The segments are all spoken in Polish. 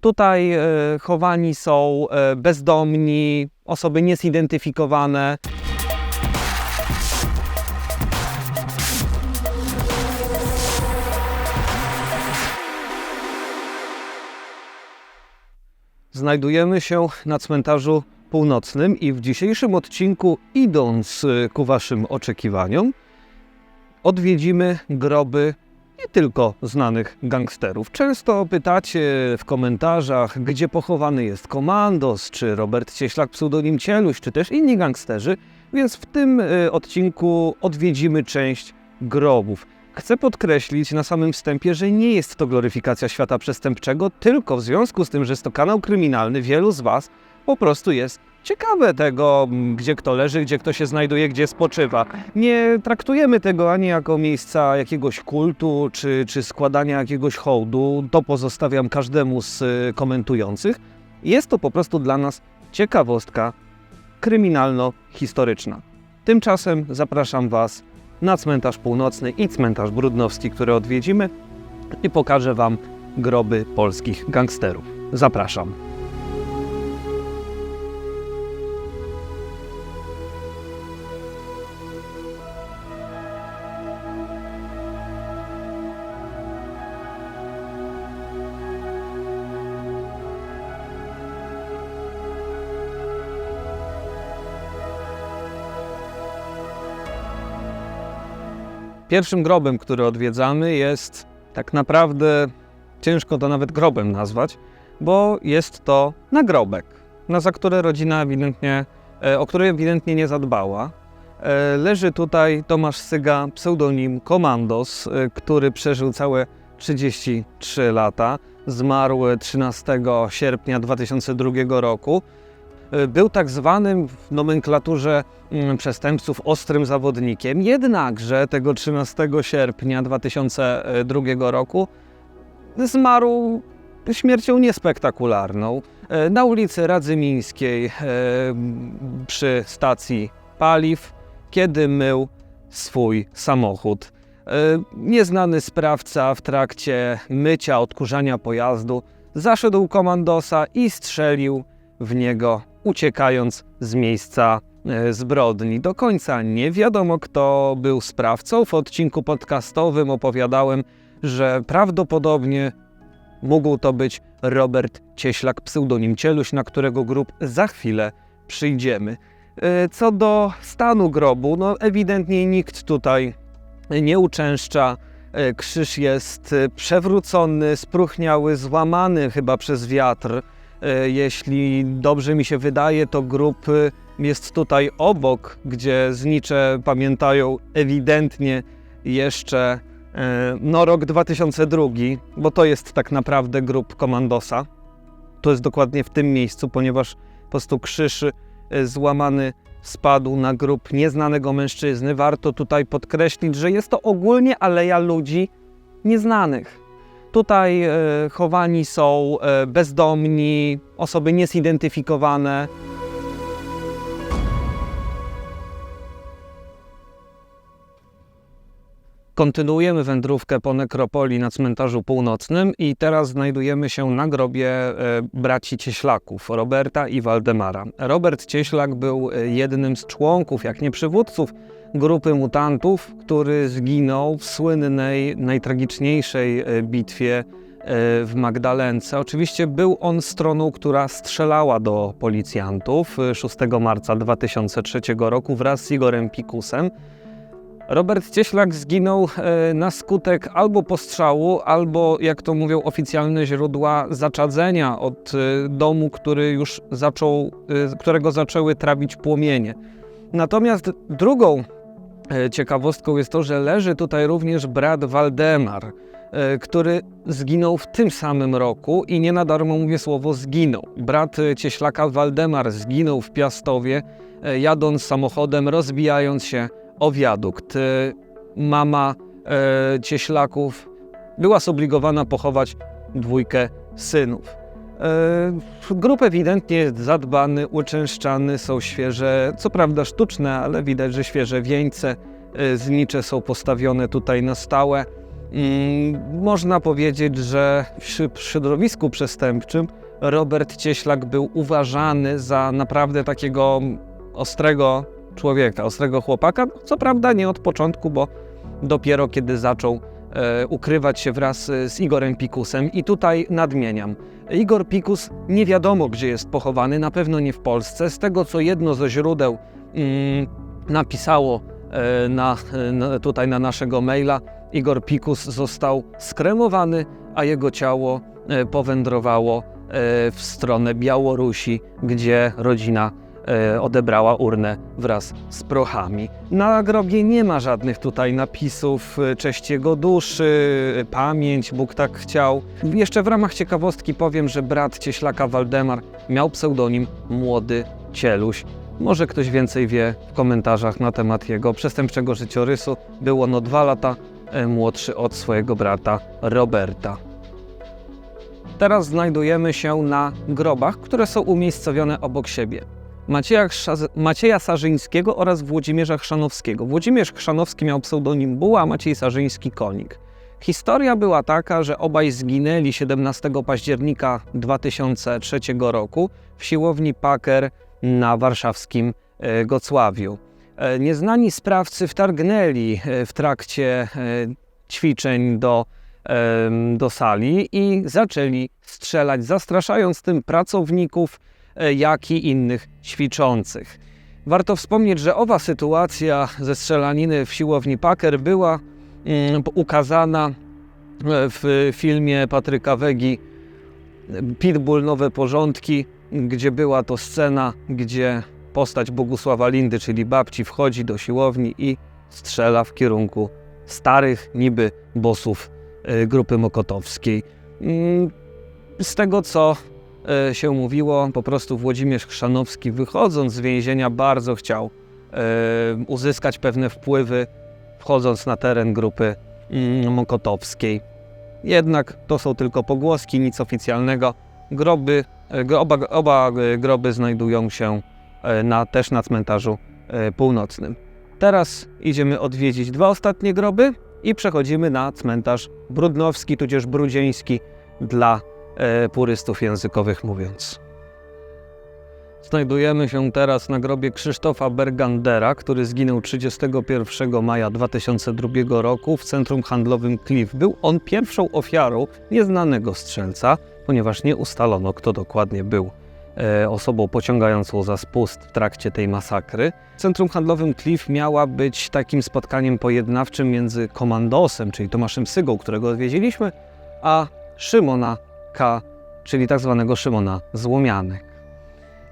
Tutaj e, chowani są e, bezdomni, osoby niezidentyfikowane. Znajdujemy się na cmentarzu północnym i w dzisiejszym odcinku, idąc e, ku Waszym oczekiwaniom, odwiedzimy groby nie tylko znanych gangsterów. Często pytacie w komentarzach, gdzie pochowany jest Komandos, czy Robert Cieślak, pseudonim Cieluś, czy też inni gangsterzy, więc w tym y, odcinku odwiedzimy część grobów. Chcę podkreślić na samym wstępie, że nie jest to gloryfikacja świata przestępczego, tylko w związku z tym, że jest to kanał kryminalny, wielu z Was po prostu jest ciekawe tego, gdzie kto leży, gdzie kto się znajduje, gdzie spoczywa. Nie traktujemy tego ani jako miejsca jakiegoś kultu, czy, czy składania jakiegoś hołdu. To pozostawiam każdemu z y, komentujących. Jest to po prostu dla nas ciekawostka kryminalno-historyczna. Tymczasem zapraszam Was na cmentarz północny i cmentarz brudnowski, który odwiedzimy i pokażę Wam groby polskich gangsterów. Zapraszam. Pierwszym grobem, który odwiedzamy, jest tak naprawdę ciężko to nawet grobem nazwać, bo jest to nagrobek, na za które rodzina ewidentnie, e, o który ewidentnie nie zadbała. E, Leży tutaj Tomasz Syga, pseudonim Komandos, e, który przeżył całe 33 lata. Zmarł 13 sierpnia 2002 roku. Był tak zwanym w nomenklaturze mm, przestępców ostrym zawodnikiem, jednakże tego 13 sierpnia 2002 roku zmarł śmiercią niespektakularną e, na ulicy Radzymińskiej e, przy stacji paliw, kiedy mył swój samochód. E, Nieznany sprawca w trakcie mycia, odkurzania pojazdu zaszedł komandosa i strzelił w niego, uciekając z miejsca e, zbrodni. Do końca nie wiadomo, kto był sprawcą. W odcinku podcastowym opowiadałem, że prawdopodobnie mógł to być Robert Cieślak, pseudonim Cieluś, na którego grup za chwilę przyjdziemy. E, Co do stanu grobu, no ewidentnie nikt tutaj nie uczęszcza. E, Krzyż jest przewrócony, spróchniały, złamany chyba przez wiatr. E, Jeśli dobrze mi się wydaje, to e, jest tutaj obok, gdzie znicze pamiętają ewidentnie jeszcze e, no, rok 2002, bo to jest tak naprawdę grób komandosa. To jest dokładnie w tym miejscu, ponieważ po prostu krzyż e, złamany spadł na grób nieznanego mężczyzny. Warto tutaj podkreślić, że jest to ogólnie aleja ludzi nieznanych. Tutaj e, chowani są e, bezdomni, osoby niezidentyfikowane. Kontynuujemy wędrówkę po nekropolii na cmentarzu północnym i teraz znajdujemy się na grobie e, braci Cieślaków, Roberta i Waldemara. Robert Cieślak był jednym z członków, jak nie przywódców, grupy mutantów, który zginął w słynnej, najtragiczniejszej e, bitwie e, w Magdalence. Oczywiście był on stroną, która strzelała do policjantów e, 6 marca 2003 roku wraz z Igorem Pikusem. Robert Cieślak zginął e, na skutek albo postrzału, albo, jak to mówią oficjalne źródła, zaczadzenia od e, domu, który już zaczął, e, którego zaczęły trawić płomienie. Natomiast drugą e, ciekawostką jest to, że leży tutaj również brat Waldemar, e, który zginął w tym samym roku i nie na darmo mówię słowo zginął. Brat e, Cieślaka Waldemar zginął w Piastowie, e, jadąc samochodem, rozbijając się o wiadukt. E, Mama e, Cieślaków była zobligowana pochować dwójkę synów. E, Grób ewidentnie jest zadbany, uczęszczany, są świeże, co prawda sztuczne, ale widać, że świeże wieńce, e, znicze są postawione tutaj na stałe. Mm, Można powiedzieć, że w środowisku przestępczym Robert Cieślak był uważany za naprawdę takiego ostrego człowieka, ostrego chłopaka. Co prawda nie od początku, bo dopiero kiedy zaczął ukrywać się wraz e, z Igorem Pikusem. I tutaj nadmieniam. Igor Pikus nie wiadomo, gdzie jest pochowany, na pewno nie w Polsce. Z tego, co jedno ze źródeł mm, napisało e, na, tutaj na naszego maila, Igor Pikus został skremowany, a jego ciało e, powędrowało e, w stronę Białorusi, gdzie rodzina e, odebrała urnę wraz z prochami. Na grobie nie ma żadnych tutaj napisów e, cześć jego duszy, e, pamięć, Bóg tak chciał. Jeszcze w ramach ciekawostki powiem, że brat Cieślaka Waldemar miał pseudonim Młody Cieluś. Może ktoś więcej wie w komentarzach na temat jego przestępczego życiorysu. Był on o dwa lata e, młodszy od swojego brata Roberta. Teraz znajdujemy się na grobach, które są umiejscowione obok siebie. Macieja, Macieja Sarzyńskiego oraz Włodzimierza Chrzanowskiego. Włodzimierz Chrzanowski miał pseudonim Buła, a Maciej Sarzyński Konik. Historia była taka, że obaj zginęli 17 października 2003 roku w siłowni Packer na warszawskim e, Gocławiu. E, Nieznani sprawcy wtargnęli e, w trakcie ćwiczeń do, do sali i zaczęli strzelać, zastraszając tym pracowników, jak i innych ćwiczących. Warto wspomnieć, że owa sytuacja ze strzelaniny w siłowni Packer była ukazana e, w filmie Patryka Wegi Pitbull Nowe Porządki, gdzie była to scena, gdzie postać Bogusława Lindy, czyli babci, wchodzi do siłowni i strzela w kierunku starych niby bossów e, grupy mokotowskiej. Mm, Z tego co e, się mówiło, po prostu Włodzimierz Chrzanowski wychodząc z więzienia bardzo chciał e, uzyskać pewne wpływy, wchodząc na teren grupy mm, mokotowskiej. Jednak to są tylko pogłoski, nic oficjalnego. Groby, e, oba, oba e, groby znajdują się e, na, też na cmentarzu e, północnym. Teraz idziemy odwiedzić dwa ostatnie groby i przechodzimy na cmentarz brudnowski, tudzież brudzieński dla e, purystów językowych mówiąc. Znajdujemy się teraz na grobie Krzysztofa Bergandera, który zginął 31 maja 2002 roku w centrum handlowym Cliff. Był on pierwszą ofiarą nieznanego strzelca, ponieważ nie ustalono, kto dokładnie był e, osobą pociągającą za spust w trakcie tej masakry. Centrum handlowym Cliff miała być takim spotkaniem pojednawczym między komandosem, czyli Tomaszem Sygą, którego odwiedziliśmy, a Szymona K., czyli tak zwanego Szymona Złomianek.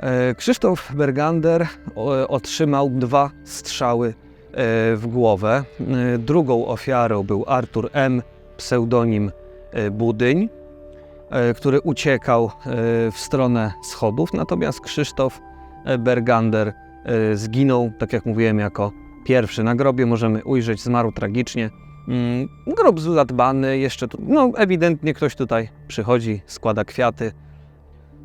E, Krzysztof Bergander otrzymał dwa strzały e, w głowę. E, Drugą ofiarą był Artur M., pseudonim Budyń, który uciekał w stronę schodów, natomiast Krzysztof Bergander zginął, tak jak mówiłem, jako pierwszy. Na grobie możemy ujrzeć, zmarł tragicznie. Mm, Grob zadbany, jeszcze tu, no ewidentnie ktoś tutaj przychodzi, składa kwiaty.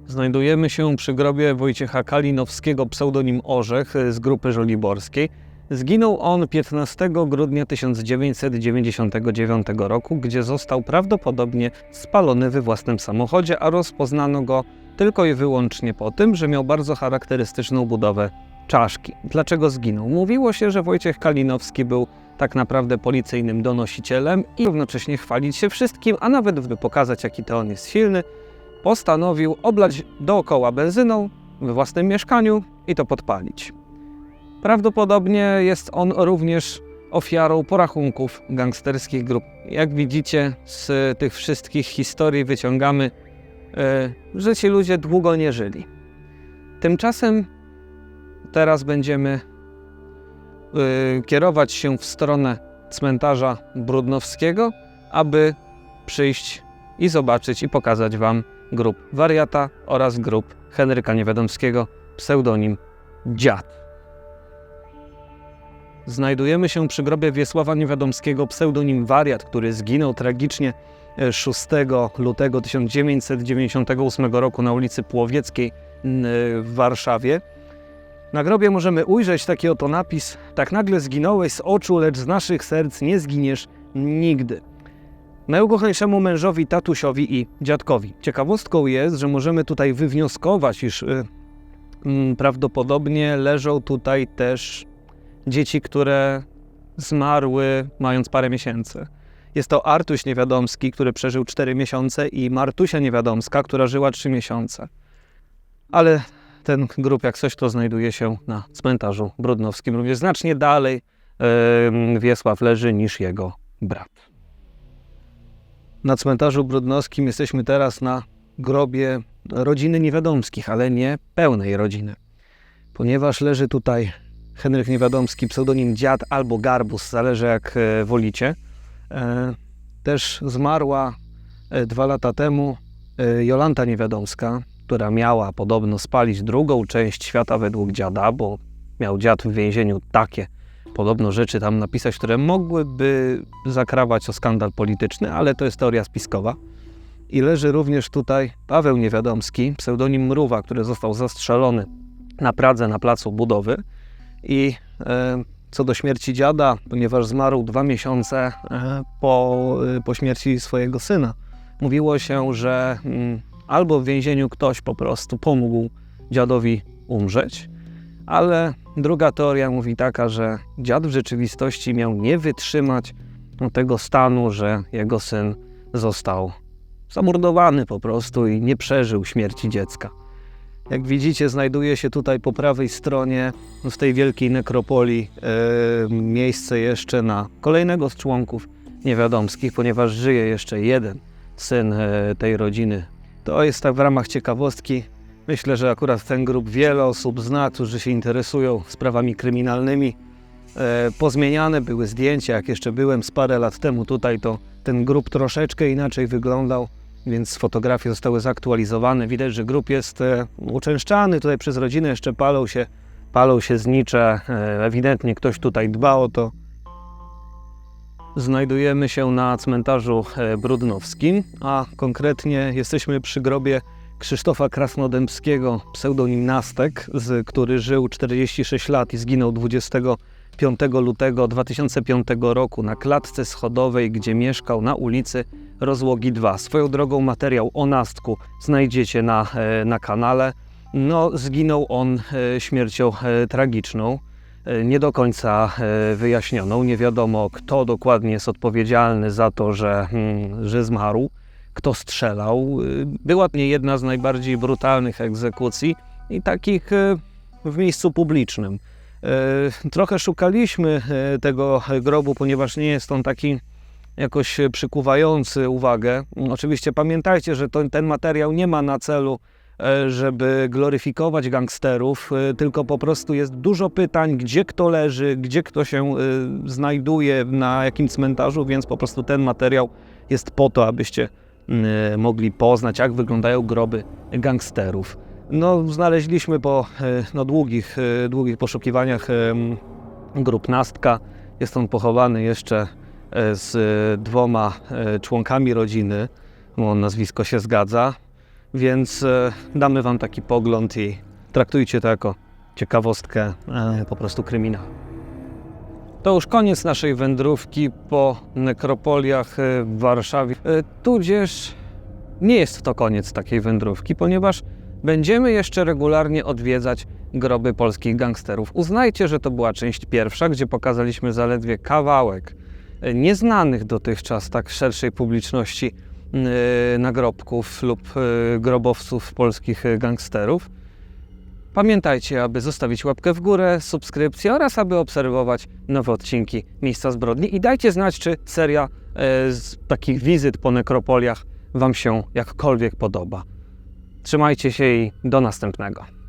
Znajdujemy się przy grobie Wojciecha Kalinowskiego, pseudonim Orzech z grupy żoliborskiej. Zginął on 15 grudnia 1999 roku, gdzie został prawdopodobnie spalony we własnym samochodzie, a rozpoznano go tylko i wyłącznie po tym, że miał bardzo charakterystyczną budowę czaszki. Dlaczego zginął? Mówiło się, że Wojciech Kalinowski był tak naprawdę policyjnym donosicielem i równocześnie chwalić się wszystkim, a nawet by pokazać, jaki to on jest silny, postanowił oblać dookoła benzyną we własnym mieszkaniu i to podpalić. Prawdopodobnie jest on również ofiarą porachunków gangsterskich grup. Jak widzicie, z tych wszystkich historii wyciągamy, e, że ci ludzie długo nie żyli. Tymczasem teraz będziemy kierować się w stronę cmentarza Brudnowskiego, aby przyjść i zobaczyć i pokazać Wam grup Wariata oraz grup Henryka Niewiadomskiego, pseudonim Dziad. Znajdujemy się przy grobie Wiesława Niewiadomskiego, pseudonim Wariat, który zginął tragicznie e, 6 lutego 1998 roku na ulicy Płowieckiej n- w Warszawie. Na grobie możemy ujrzeć taki oto napis: Tak nagle zginąłeś z oczu, lecz z naszych serc nie zginiesz nigdy. najukochańszemu mężowi, tatusiowi i dziadkowi. Ciekawostką jest, że możemy tutaj wywnioskować, iż y, mm, prawdopodobnie leżą tutaj też dzieci, które zmarły mając parę miesięcy. Jest to Artuś Niewiadomski, który przeżył 4 miesiące i Martusia Niewiadomska, która żyła 3 miesiące. Ale ten grób, jak coś, to znajduje się na cmentarzu brudnowskim, również znacznie dalej em, Wiesław leży niż jego brat. Na cmentarzu brudnowskim jesteśmy teraz na grobie rodziny Niewiadomskich, ale nie pełnej rodziny. Ponieważ leży tutaj Henryk Niewiadomski, pseudonim Dziad albo Garbus, zależy jak e, wolicie. E, Też zmarła e, dwa lata temu Jolanta Niewiadomska, która miała podobno spalić drugą część świata według dziada, bo miał dziad w więzieniu takie podobno rzeczy tam napisać, które mogłyby zakrawać o skandal polityczny, ale to jest teoria spiskowa. I leży również tutaj Paweł Niewiadomski, pseudonim Mruwa, który został zastrzelony na Pradze na placu budowy. I e, co do śmierci dziada, ponieważ zmarł dwa miesiące e, po, e, po śmierci swojego syna, mówiło się, że mm, albo w więzieniu ktoś po prostu pomógł dziadowi umrzeć, ale druga teoria mówi taka, że dziad w rzeczywistości miał nie wytrzymać tego stanu, że jego syn został zamordowany po prostu i nie przeżył śmierci dziecka. Jak widzicie, znajduje się tutaj po prawej stronie, w tej wielkiej nekropolii, e, miejsce jeszcze na kolejnego z członków niewiadomskich, ponieważ żyje jeszcze jeden syn e, tej rodziny. To jest tak w ramach ciekawostki. Myślę, że akurat ten grup wiele osób zna, którzy się interesują sprawami kryminalnymi. E, pozmieniane były zdjęcia, jak jeszcze byłem z parę lat temu tutaj, to ten grup troszeczkę inaczej wyglądał, więc fotografie zostały zaktualizowane. Widać, że grup jest e, uczęszczany tutaj przez rodzinę, jeszcze palą się, palą się znicze. E, ewidentnie ktoś tutaj dba o to. Znajdujemy się na cmentarzu e, brudnowskim, a konkretnie jesteśmy przy grobie Krzysztofa Krasnodębskiego, pseudonim Nastek, z, który żył 46 lat i zginął 25 lutego 2005 roku na klatce schodowej, gdzie mieszkał na ulicy Rozłogi 2. Swoją drogą materiał o Nastku znajdziecie na, e, na kanale. No, zginął on e, śmiercią tragiczną, nie do końca e, wyjaśnioną. Nie wiadomo, kto dokładnie jest odpowiedzialny za to, że, mm, że zmarł kto strzelał. Y, Była to jedna z najbardziej brutalnych egzekucji i takich w miejscu publicznym. Trochę szukaliśmy tego grobu, ponieważ nie jest on taki jakoś przykuwający uwagę. Oczywiście pamiętajcie, że to, ten materiał nie ma na celu, e, żeby gloryfikować gangsterów, y, tylko po prostu jest dużo pytań, gdzie kto leży, gdzie kto się y, znajduje, na jakim cmentarzu, więc po prostu ten materiał jest po to, abyście mogli poznać, jak wyglądają groby gangsterów. No, znaleźliśmy po no, długich, długich poszukiwaniach grób Nastka. Jest on pochowany jeszcze e, z e, dwoma e, członkami rodziny, bo nazwisko się zgadza, więc e, damy Wam taki pogląd i traktujcie to jako ciekawostkę, e, po prostu kryminał. To już koniec naszej wędrówki po nekropoliach e, w Warszawie. Tudzież nie jest to koniec takiej wędrówki, ponieważ będziemy jeszcze regularnie odwiedzać groby polskich gangsterów. Uznajcie, że to była część pierwsza, gdzie pokazaliśmy zaledwie kawałek nieznanych dotychczas tak szerszej publiczności nagrobków lub e, grobowców polskich e, gangsterów. Pamiętajcie, aby zostawić łapkę w górę, subskrypcję oraz aby obserwować nowe odcinki Miejsca Zbrodni i dajcie znać, czy seria z takich wizyt po nekropoliach Wam się jakkolwiek podoba. Trzymajcie się i do następnego.